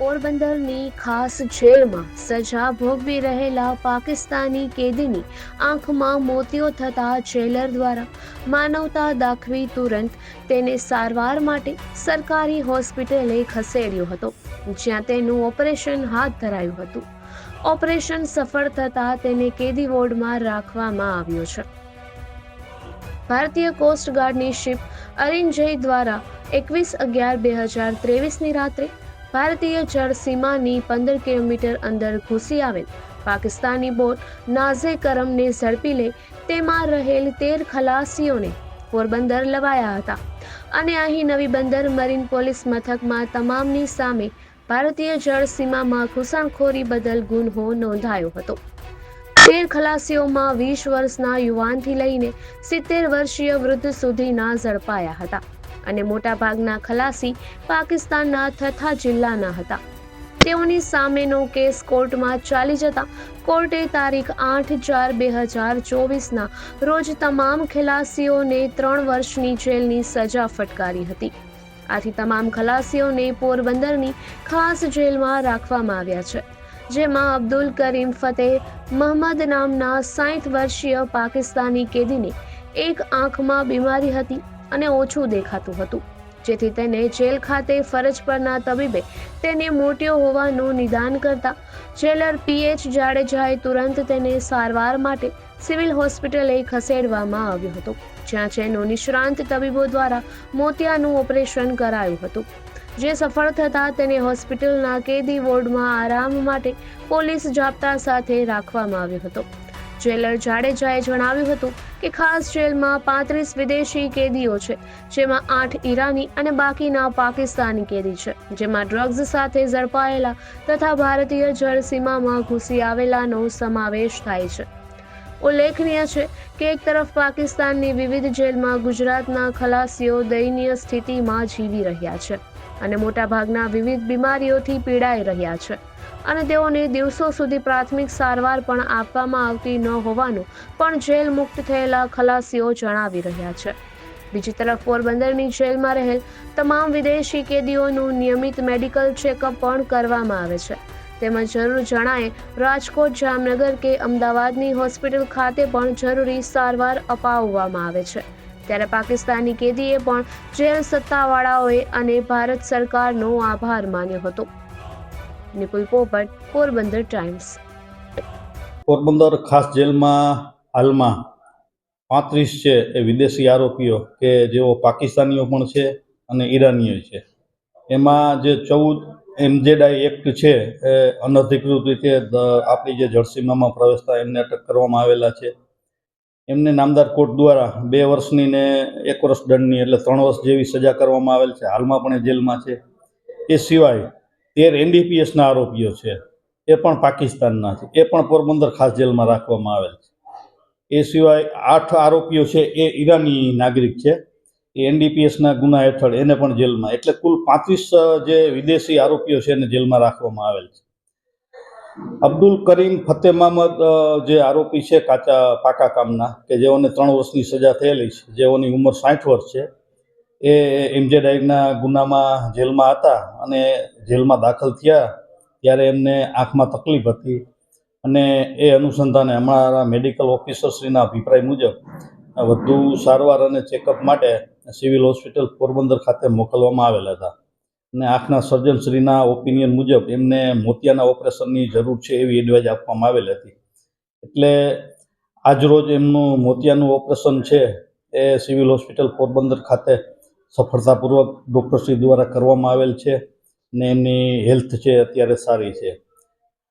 પોરબંદરની ખાસ જેલમાં સજા ભોગવી રહેલા પાકિસ્તાની કેદીની આંખમાં મોતિયો થતા જેલર દ્વારા માનવતા દાખવી તુરંત તેને સારવાર માટે સરકારી હોસ્પિટલે ખસેડ્યો હતો, જ્યાં તેનું ઓપરેશન હાથ ધરાયું હતું. ઓપરેશન સફળ થતાં તેને કેદી વોર્ડમાં રાખવામાં આવ્યો છે. ભારતીય કોસ્ટ ગાર્ડની શિપ અરિંજય દ્વારા એકવીસ અગિયાર બે હજાર ત્રેવીસની રાત્રે ભારતીય જળ સીમાની પંદર કિલોમીટર અંદર ઘૂસી આવેલ. પાકિસ્તાની બોટ નાઝે કરમને ઝડપી લે, તેમાં રહેલ તેર ખલાસીઓને પોરબંદર લવાયા હતા. અને અહીં નવી બંદર મરીન પોલીસ મથકમાં તમામની સામે ભારતીય જળ સીમામાં ઘૂસણખોરી બદલ ગુન્હો નોંધાયો હતો. તેર ખલાસીઓમાં વીસ વર્ષના યુવાનથી લઈને સિત્તેર વર્ષીય વૃદ્ધ સુધીના ઝડપાયા હતા. અને મોટાભાગના ખલાસી પાકિસ્તાનના થથા જિલ્લાના હતા. તેઓની સામેનો કેસ કોર્ટમાં ચાલી જતા કોર્ટે તારીખ આઠ ચાર બે હજાર ચોવીસના રોજ તમામ ખલાસીઓને ત્રણ વર્ષની જેલની સજા ફટકારી હતી. આથી તમામ ખલાસીઓને પોરબંદરની ખાસ જેલમાં રાખવામાં આવ્યા છે, જેમાં અબ્દુલ કરીમ ફતેહ, મહમદ નામના સાઠ વર્ષીય પાકિસ્તાની કેદીને એક આંખમાં બીમારી હતી અને ઓછું દેખાતું હતું. જેથી તેને જેલ ખાતે ફરજ પરના તબીબે તેને મોટ્યો હોવાનું નિદાન કરતા જેલર પીએચ જાડેજાએ તુરંત તેને સારવાર માટે સિવિલ હોસ્પિટલે ખસેડવામાં આવ્યો હતો, જ્યાં જેનો નિષ્ણાંત તબીબો દ્વારા મોતિયાનું ઓપરેશન કરાયું હતું. જે સફળ થતાં તેને હોસ્પિટલના કેદી વોર્ડમાં આરામ માટે પોલીસ જાપ્તા સાથે રાખવામાં આવ્યો હતો. જેલર જાડેજાએ જણાવ્યું હતું કે ખાસ જેલમાં પાંત્રીસ વિદેશી કેદીઓ છે, જેમાં આઠ ઈરાની અને બાકીના પાકિસ્તાની કેદી છે, જેમાં ડ્રગ્સ સાથે ઝડપાયેલા તથા ભારતીય જળ સીમામાં ઘૂસી આવેલાનો સમાવેશ થાય છે. ઉલ્લેખનીય છે કે એક તરફ પાકિસ્તાનની વિવિધ જેલમાં ગુજરાતના ખલાસીઓ દયનીય સ્થિતિમાં જીવી રહ્યા છે અને મોટાભાગના વિવિધ બીમારીઓથી પીડાઈ રહ્યા છે. અને તેઓને દિવસો સુધી પ્રાથમિક સારવાર પણ આપવામાં આવતી ન હોવાનું પણ જેલ મુક્ત થયેલા ખલાસીઓ જણાવી રહ્યા છે. બીજી તરફ, પોરબંદરની જેલમાં રહેલ તમામ વિદેશી કેદીઓનું નિયમિત મેડિકલ ચેકઅપ પણ કરવામાં આવે છે. તેમજ જરૂર જણાય, રાજકોટ જામનગર કે અમદાવાદની હોસ્પિટલ ખાતે પણ જરૂરી સારવાર અપાવવામાં આવે છે. ત્યારે પાકિસ્તાની કેદીએ પણ જેલ સત્તાવાળાઓએ અને ભારત સરકારનો આભાર માન્યો હતો. નિપુલ પોપટ પોરબંદર ટાઈમ્સ પોરબંદર ખાસ જેલમાં હાલમાં પાંત્રીસ છે એ વિદેશી આરોપીઓ કે જેઓ પાકિસ્તાનીઓ પણ છે અને ઈરાનીઓ છે. એમાં જે ચૌદ એમજેડાઈ એક્ટ છે એ અનધિકૃત રીતે આપણી જે જળસીમામાં પ્રવેશતા એમને અટક કરવામાં આવેલા છે. એમને નામદાર કોર્ટ દ્વારા બે વર્ષની ને એક વર્ષ દંડની એટલે ત્રણ વર્ષ જેવી સજા કરવામાં આવેલ છે. હાલમાં પણ એ જેલમાં છે. એ સિવાય તેર એનડીપીએસના આરોપીઓ છે. એ પણ પાકિસ્તાનના છે. એ પણ પોરબંદર ખાસ જેલમાં રાખવામાં આવેલ છે. એ સિવાય આઠ આરોપીઓ છે, એ ઈરાની નાગરિક છે. એ એનડીપીએસના ગુના હેઠળ એને પણ જેલમાં, એટલે કુલ પાંત્રીસ જે વિદેશી આરોપીઓ છે એને જેલમાં રાખવામાં આવેલ છે. અબ્દુલ કરીમ ફતેહ મહમદ જે આરોપી છે કાચા પાકા કામના, કે જેઓને ત્રણ વર્ષની સજા થયેલી છે, જેઓની ઉંમર સાઠ વર્ષ છે એ એમજે એમજેડાઈના ગુનામાં જેલમાં હતા અને જેલમાં દાખલ થયા ત્યારે એમને આંખમાં તકલીફ હતી અને એ અનુસંધાને અમારા મેડિકલ ઓફિસરશ્રીના અભિપ્રાય મુજબ વધુ સારવાર અને ચેકઅપ માટે સિવિલ હોસ્પિટલ પોરબંદર ખાતે મોકલવામાં આવેલા હતા. અને આંખના સર્જનશ્રીના ઓપિનિયન મુજબ એમને મોતિયાના ઓપરેશનની જરૂર છે એવી એડવાઇઝ આપવામાં આવેલી હતી. એટલે આજરોજ એમનું મોતિયાનું ઓપરેશન છે એ સિવિલ હોસ્પિટલ પોરબંદર ખાતે સફળતાપૂર્વક ડૉક્ટરશ્રી દ્વારા કરવામાં આવેલ છે ને એમની હેલ્થ છે અત્યારે સારી છે.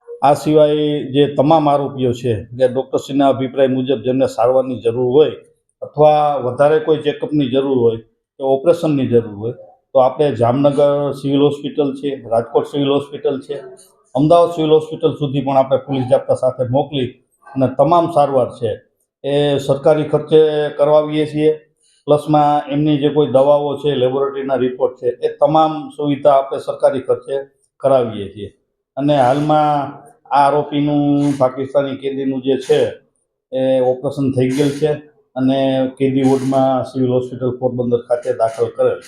આ સિવાય જે તમામ આરોપીઓ છે જે ડૉક્ટરશ્રીના અભિપ્રાય મુજબ જેમને સારવારની જરૂર હોય અથવા વધારે કોઈ ચેકઅપની જરૂર હોય કે ઓપરેશનની જરૂર હોય, તો આપણે જામનગર સિવિલ હોસ્પિટલ છે, રાજકોટ સિવિલ હોસ્પિટલ છે, અમદાવાદ સિવિલ હોસ્પિટલ સુધી પણ આપણે પોલીસ જાપ્તા સાથે મોકલી અને તમામ સારવાર છે એ સરકારી ખર્ચે કરાવીએ છીએ. પ્લસમાં એમની જે કોઈ દવાઓ છે, લેબોરેટરીના રિપોર્ટ છે, એ તમામ સુવિધા આપણે સરકારી ખર્ચે કરાવીએ છીએ. અને હાલમાં આ આરોપીનું, પાકિસ્તાની કેદીનું જે છે, એ ઓપરેશન થઈ ગયેલ છે અને કેદી વોર્ડમાં સિવિલ હોસ્પિટલ પોરબંદર ખાતે દાખલ કરેલ